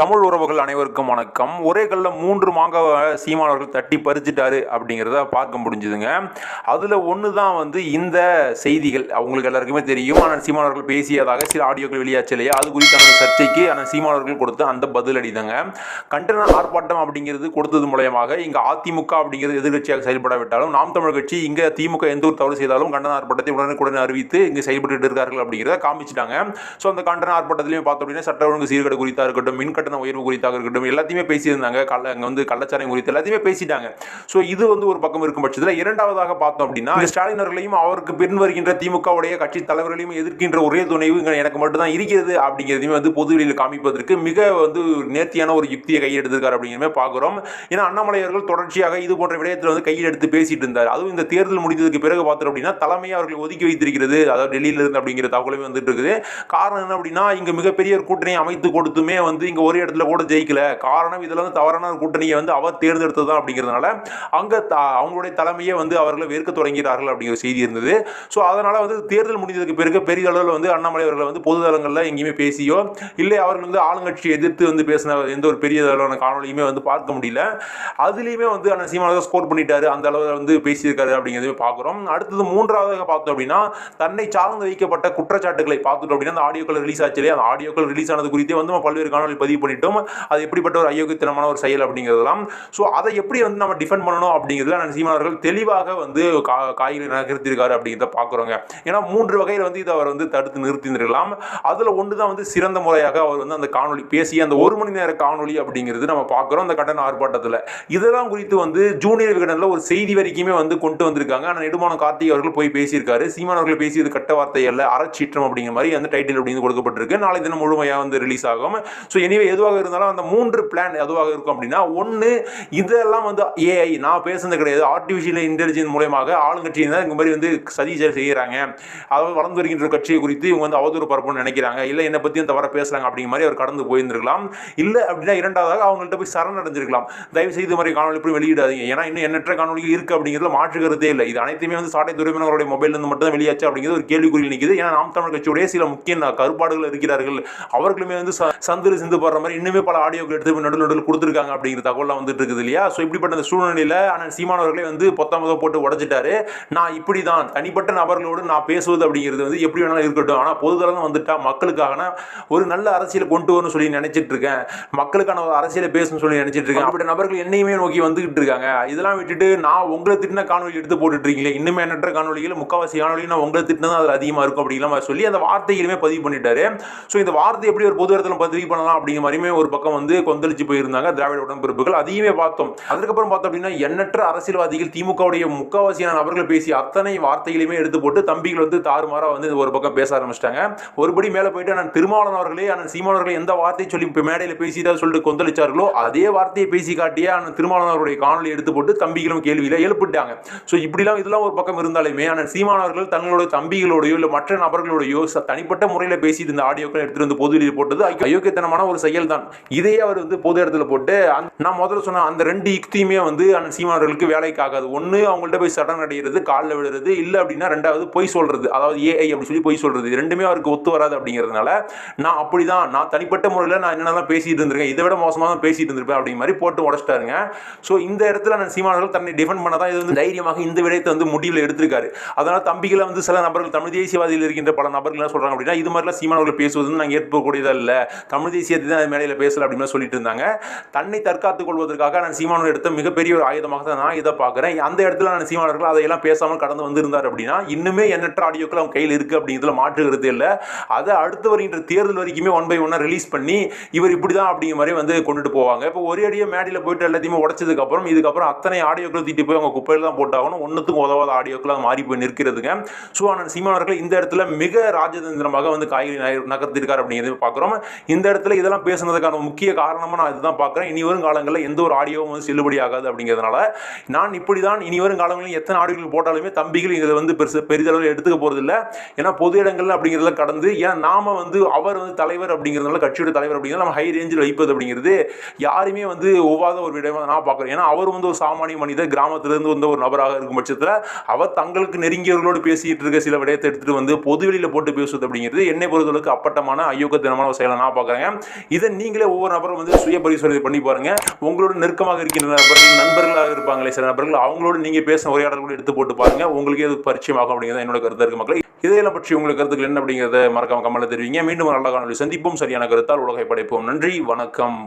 தமிழ் உறவுகள் அனைவருக்கும் வணக்கம். ஒரே கல்ல மூன்று மாங்காவை சீமானவர்கள் தட்டி பறிச்சிட்டாரு அப்படிங்கிறத பார்க்க முடிஞ்சுதுங்க. அதில் ஒன்று தான் வந்து இந்த செய்திகள் அவங்களுக்கு எல்லாருக்குமே தெரியும். ஆனால் சீமானவர்கள் பேசியதாக சில ஆடியோக்கள் வெளியாச்சு இல்லையா? அது குறித்தான சர்ச்சைக்கு ஆனால் சீமானவர்கள் கொடுத்த அந்த பதிலடி தாங்க கண்டன ஆர்ப்பாட்டம் அப்படிங்கிறது கொடுத்தது மூலயமாக இங்கே அதிமுக அப்படிங்கிறது எதிர்கட்சியாக செயல்படாவிட்டாலும் நாம் தமிழ் கட்சி இங்கே திமுக எந்த ஒரு தவறு செய்தாலும் கண்டன ஆர்ப்பாட்டத்தை உடனுக்குடன் அறிவித்து இங்கே செயல்பட்டு இருக்கார்கள் அப்படிங்கிறத காமிச்சிட்டாங்க. ஸோ அந்த கண்டன ஆர்ப்பாட்டத்திலையும் பார்த்தோம் அப்படின்னா சட்ட ஒழுங்கு சீர்கேடு குறித்தா இருக்கட்டும் மின் கட்டண உயர்வு குறித்தாக இருக்கட்டும். எல்லாத்தையுமே பேசியிருந்தாங்க. கள்ள அங்கே வந்து கள்ளச்சாரம் குறித்து எல்லாத்தையுமே பேசிட்டாங்க. ஸோ இது வந்து ஒரு பக்கம் இருக்கும் பட்சத்தில் இரண்டாவதாக பார்த்தோம் அப்படின்னா இந்த ஸ்டாலின் அவர்களையும் அவருக்கு பின் வருகின்ற திமுகவுடைய கட்சி தலைவர்களையும் எதிர்க்கின்ற ஒரே துணைவு எனக்கு மட்டும்தான் இருக்கிறது அப்படிங்கிறதையுமே வந்து பொது வெளியில் காமிப்பதற்கு மிக வந்து நேர்த்தியான ஒரு யுக்தியை கையெடுத்திருக்காரு அப்படிங்கிறமே பார்க்குறோம். ஏன்னா அண்ணாமலை அவர்கள் தொடர்ச்சியாக இது போன்ற விடயத்தில் வந்து கையில் எடுத்து பேசிட்டு இருந்தார். அதுவும் இந்த தேர்தல் முடிந்ததுக்கு பிறகு பார்த்தோம் அப்படின்னா தலைமையை அவர்கள் ஒதுக்கி வைத்திருக்கிறது அதாவது டெல்லியில இருந்து அப்படிங்கிற தகவலுமே வந்துட்டு இருக்குது. காரணம் என்ன அப்படின்னா இங்க மிகப்பெரிய கூட்டணியை அமைத்து கொடுத்துமே வந்து இங்க ஒரு இடத்துல கூட ஜெயிக்கல. காரணம் இதில் வந்து தவறான கூட்டணியை வந்து அவர் தேர்ந்தெடுத்தது தான் அப்படிங்கிறதுனால அங்கே த- அவங்களுடைய தலைமையை வந்து அவர்களை வெறுக்க தொடங்கிறார்கள் அப்படிங்கிற செய்தி இருந்தது. ஸோ அதனால் வந்து தேர்தல் முடிந்ததுக்கு பிறகு பெரிய அளவில் வந்து அண்ணாமலை அவர்களை வந்து பொது தளங்களில் எங்கேயுமே பேசியோ இல்லை அவர்கள் வந்து ஆளுங்கட்சியை எதிர்த்து வந்து பேசின எந்த ஒரு பெரிய அளவிலான காணொலியுமே வந்து பார்க்க முடியல. அதுலேயுமே வந்து அண்ணன் சீமானதாக ஸ்கோர் பண்ணிட்டாரு. அந்த அளவில் வந்து பேசியிருக்காரு அப்படிங்கிறத பார்க்குறோம். அடுத்தது மூன்றாவதாக பார்த்தோம் அப்படின்னா தன்னை சார்ந்து வைக்கப்பட்ட குற்றச்சாட்டுகளை பார்த்துட்டோம் அப்படின்னா அந்த ஆடியோக்கள் ரிலீஸ் ஆச்சு இல்லையா அந்த ஆடியோக்கள் ரிலீஸ் ஆனது குறித்தே வந்து பல்வேறு காணொலி பதிவு பண்ணிட்டோம். அது எப்படிப்பட்ட ஒரு அயோக்கியத்தனமான ஒரு செயல் அப்படிங்கிறதெல்லாம். ஸோ அதை எப்படி வந்து நம்ம டிஃபெண்ட் பண்ணணும் அப்படிங்கிறதுல நான் சீமானவர்கள் தெளிவாக வந்து கா காய்களை நகர்த்திருக்காரு அப்படிங்கிறத பார்க்குறோங்க. ஏன்னா மூன்று வகையில் வந்து இதை அவர் வந்து தடுத்து நிறுத்திருக்கலாம் அதில் ஒன்று தான் வந்து சிறந்த முறையாக அவர் வந்து அந்த காணொலி பேசி அந்த ஒரு மணி நேர காணொலி அப்படிங்கிறது நம்ம பார்க்குறோம் அந்த கண்டன ஆர்ப்பாட்டத்தில். இதெல்லாம் குறித்து வந்து ஜூனியர் விகடனில் ஒரு செய்தி வரைக்குமே வந்து கொண்டு வந்திருக்காங்க. ஆனால் நெடுமான கார்த்திக் அவர்கள் போய் பேசியிருக்காரு. சீமான் அவர்கள் பேசியது கட்ட வார்த்தை அல்ல அறச்சீற்றம் அப்படிங்கிற மாதிரி அந்த டைட்டில் அப்படின்னு கொடுக்கப்பட்டிருக்கு. நாளை தினம் முழுமையாக வந்து ரிலீஸ் ஆகும். ஸோ எனிவே எதுவாக இருந்தாலும் அந்த மூன்று பிளான் எதுவாக இருக்கும் அப்படின்னா ஒன்று இதெல்லாம் வந்து ஏஐ நான் பேசுனது கிடையாது. ஆர்டிஃபிஷியல் இன்டெலிஜென்ஸ் மூலயமாக ஆளுங்கட்சியினர் இந்த மாதிரி வந்து சதி செயல் செய்கிறாங்க அதாவது வளர்ந்து வருகின்ற கட்சியை குறித்து இவங்க வந்து அவதூறு பரப்புன்னு நினைக்கிறாங்க. இல்லை என்னை பற்றியும் தவற பேசுகிறாங்க அப்படிங்கிற மாதிரி அவர் கடந்து போயிருந்திருக்கலாம். இல்லை அப்படின்னா இரண்டாவதாக அவங்கள்ட்ட போய் சரண் அடைஞ்சிருக்கலாம் தயவு செய்து மாதிரி காணொலி இப்படி வெளியிடாதீங்க. ஏன்னா இன்னும் எண்ணற்ற காணொலிகள் இருக்கு அப்படிங்கிறதுல மாற்று கருத்தே இல்லை. இது அனைத்துமே வந்து சாட்டை துறையினருடைய மொபைல் இருந்து மட்டும் தான் வெளியாச்சு அப்படிங்கிறது ஒரு கேள்விக்குறியில் நிற்கிது ஏன்னா நாம் தமிழ் கட்சியுடைய சில முக்கிய கருப்பாடுகள் இருக்கிறார்கள். அவர்களுமே வந்து ச- சந்தில் சிந்து போடுற மாதிரி இன்னுமே பல ஆடியோக்கள் எடுத்து நடுவில் நடுவில் கொடுத்துருக்காங்க அப்படிங்கிற தகவலாம் வந்துட்டு இருக்குது இல்லையா? ஸோ இப்படிப்பட்ட அந்த சூழ்நிலையில் ஆனால் சீமானவர்களே வந்து பொத்தாமதம் போட்டு உடச்சிட்டாரு. நான் இப்படி தான் தனிப்பட்ட நபர்களோடு நான் பேசுவது அப்படிங்கிறது வந்து எப்படி வேணாலும் இருக்கட்டும். ஆனால் பொதுதளம் வந்துட்டா மக்களுக்கான ஒரு நல்ல அரசியலை கொண்டு வரணும்னு சொல்லி நினைச்சிட்டு இருக்கேன். மக்களுக்கான ஒரு அரசியலை பேசணும்னு சொல்லி நினைச்சிட்டு இருக்கேன். அப்படி நபர்கள் என்னையுமே நோக்கி வந்துகிட்டு இருக்காங்க. இதெல்லாம் விட்டுட்டு நான் உங்களை திட்டின காணொலி எடுத்து போட்டுட்டு இருக்கீங்களே. இன்னுமே எண்ணற்ற காணொலிகள் முக்காவாசி காணொலி நான் உங்களை தான் அதில் அதிகமாக இருக்கும் அப்படிங்கிற மாதிரி சொல்லி அந்த வார்த்தையிலுமே பதிவு பண்ணிட்டாரு. ஸோ இந்த வார்த்தை எப்படி ஒரு பொது இடத்துல பதிவு பண்ணலாம் அப்படிங்கிற மாதிரி வலிமை ஒரு பக்கம் வந்து கொந்தளிச்சு போயிருந்தாங்க திராவிட உடன்பிறப்புகள். அதையுமே பார்த்தோம். அதுக்கப்புறம் பார்த்தோம் அப்படின்னா எண்ணற்ற அரசியல்வாதிகள் திமுகவுடைய முக்காவாசியான நபர்கள் பேசிய அத்தனை வார்த்தைகளையுமே எடுத்து போட்டு தம்பிகள் வந்து தாறுமாறா வந்து ஒரு பக்கம் பேச ஆரம்பிச்சிட்டாங்க. ஒருபடி மேலே போயிட்டு நான் திருமாவளவன் அவர்களே அண்ணன் சீமானவர்கள் எந்த வார்த்தையை சொல்லி இப்போ மேடையில் பேசிட்டா சொல்லிட்டு கொந்தளிச்சார்களோ அதே வார்த்தையை பேசி காட்டியே அண்ணன் திருமாவளவன் அவருடைய காணொலி எடுத்து போட்டு தம்பிகளும் கேள்வியில எழுப்பிட்டாங்க. ஸோ இப்படிலாம் இதெல்லாம் ஒரு பக்கம் இருந்தாலுமே அண்ணன் சீமானவர்கள் தங்களுடைய தம்பிகளோடையோ இல்லை மற்ற நபர்களோடையோ தனிப்பட்ட முறையில் பேசி இந்த ஆடியோக்கள் எடுத்துட்டு வந்து பொது போட்டது அயோக்கியத்தனமான ஒரு செயல் தான். இதையே அவர் வந்து பொது இடத்துல போட்டு நான் முதல்ல சொன்ன அந்த ரெண்டு யுக்தியுமே வந்து அண்ணன் சீமானவர்களுக்கு வேலைக்கு ஆகாது. ஒன்று அவங்கள்ட்ட போய் சடன் அடைகிறது காலில் விழுறது இல்லை அப்படின்னா ரெண்டாவது பொய் சொல்றது அதாவது ஏஐ அப்படி சொல்லி பொய் சொல்றது. இது ரெண்டுமே அவருக்கு ஒத்து வராது அப்படிங்கிறதுனால நான் அப்படிதான் நான் தனிப்பட்ட முறையில் நான் என்னென்னலாம் பேசிட்டு இருந்திருக்கேன் இதை விட மோசமாக தான் பேசிட்டு இருந்திருப்பேன் அப்படிங்கிற மாதிரி போட்டு உடச்சிட்டாருங்க. ஸோ இந்த இடத்துல நான் சீமானவர்கள் தன்னை டிஃபெண்ட் பண்ண தான் இது வந்து தைரியமாக இந்த விடயத்தை வந்து முடிவில் எடுத்திருக்காரு. அதனால தம்பிகளை வந்து சில நபர்கள் தமிழ் தேசியவாதியில் இருக்கின்ற பல நபர்கள் என்ன சொல்றாங்க அப்படின்னா இது மாதிரிலாம் சீமானவர்கள் பேசுவது நாங்கள் ஏற்பக்கூடியதா இல்லை தமிழ் தேசியத்தை தான் மேடையில் பேசல அப்படின்னு சொல்லிட்டு இருந்தாங்க. தன்னை தற்காத்துக் கொள்வதற்காக நான் சீமானவர் எடுத்த மிகப்பெரிய ஒரு ஆயுதமாக தான் நான் இதை பார்க்குறேன். அந்த இடத்துல நான் சீமானவர்கள் அதையெல்லாம் பேசாமல் கடந்து வந்திருந்தார் அப்படின்னா இன்னுமே எண்ணற்ற ஆடியோக்கள் அவங்க கையில் இருக்குது அப்படிங்கிறதுல மாற்றுகிறது இல்லை. அதை அடுத்து வருகின்ற தேர்தல் வரைக்குமே ஒன் பை ஒன்னாக ரிலீஸ் பண்ணி இவர் இப்படி தான் அப்படிங்கிற மாதிரி வந்து கொண்டுட்டு போவாங்க. இப்போ ஒரே அடியே மேடையில் போயிட்டு எல்லாத்தையுமே உடச்சதுக்கப்புறம் இதுக்கப்புறம் அத்தனை ஆடியோக்கள் தீட்டி போய் அவங்க குப்பையில் தான் போட்டாகணும். ஒன்றுத்துக்கும் உதவாத ஆடியோக்களாக மாறி போய் நிற்கிறதுங்க. ஸோ ஆனால் சீமானவர்கள் இந்த இடத்துல மிக ராஜதந்திரமாக வந்து காய்கறி நகர்த்திருக்கார் அப்படிங்கிறத பார்க்குறோம். இந்த இடத்துல இதெல்லாம் பேசுனதுக்கான முக்கிய காரணமாக நான் இதுதான் பார்க்குறேன். இனி வரும் காலங்களில் எந்த ஒரு ஆடியோவும் வந்து செல்லுபடி ஆகாது அப்படிங்கிறதுனால நான் இப்படி தான் இனி வரும் காலங்களில் எத்தனை ஆடியோக்கள் போட்டாலுமே தம்பிகள் இதை வந்து பெருசு பெரிதளவில் எடுத்துக்க போகிறது இல்லை ஏன்னா பொது இடங்கள் அப்படிங்கிறதுல கடந்து ஏன் நாம வந்து அவர் வந்து தலைவர் அப்படிங்கிறதுனால கட்சியோட தலைவர் அப்படிங்கிறது நம்ம ஹை ரேஞ்சில் வைப்பது அப்படிங்கிறது யாருமே வந்து ஒவ்வாத ஒரு விடயமாக நான் பார்க்குறேன். ஏன்னா அவர் வந்து ஒரு சாமானிய மனிதர் கிராமத்திலிருந்து வந்த ஒரு நபராக இருக்கும் பட்சத்தில் அவர் தங்களுக்கு நெருங்கியவர்களோடு பேசிக்கிட்டு இருக்க சில விடயத்தை எடுத்துகிட்டு வந்து பொது வெளியில் போட்டு பேசுவது அப்படிங்கிறது என்னை பொறுத்தளவுக்கு அப்பட்டமான ஐயோக்கத்தனமான ஒரு செயலை நான் பார்க்குறேன் இதை இதை நீங்களே ஒவ்வொரு நபரும் வந்து சுய பரிசோதனை பண்ணி பாருங்க. உங்களோட நெருக்கமாக இருக்கின்ற நபர்கள் நண்பர்களாக இருப்பாங்களே சில நபர்கள் அவங்களோட நீங்க பேசின உரையாடல் கூட எடுத்து போட்டு பாருங்க. உங்களுக்கு எது பரிச்சயமாகும் அப்படிங்கிறது என்னோட கருத்து இருக்கு மக்களை. இதையெல்லாம் பற்றி உங்களுக்கு கருத்துக்கள் என்ன அப்படிங்கிறத மறக்காம கமலை தெரிவிங்க. மீண்டும் நல்ல காணொலி சந்திப்போம். சரியான கருத்தால் உலகை படைப்போம். நன்றி வணக்கம்.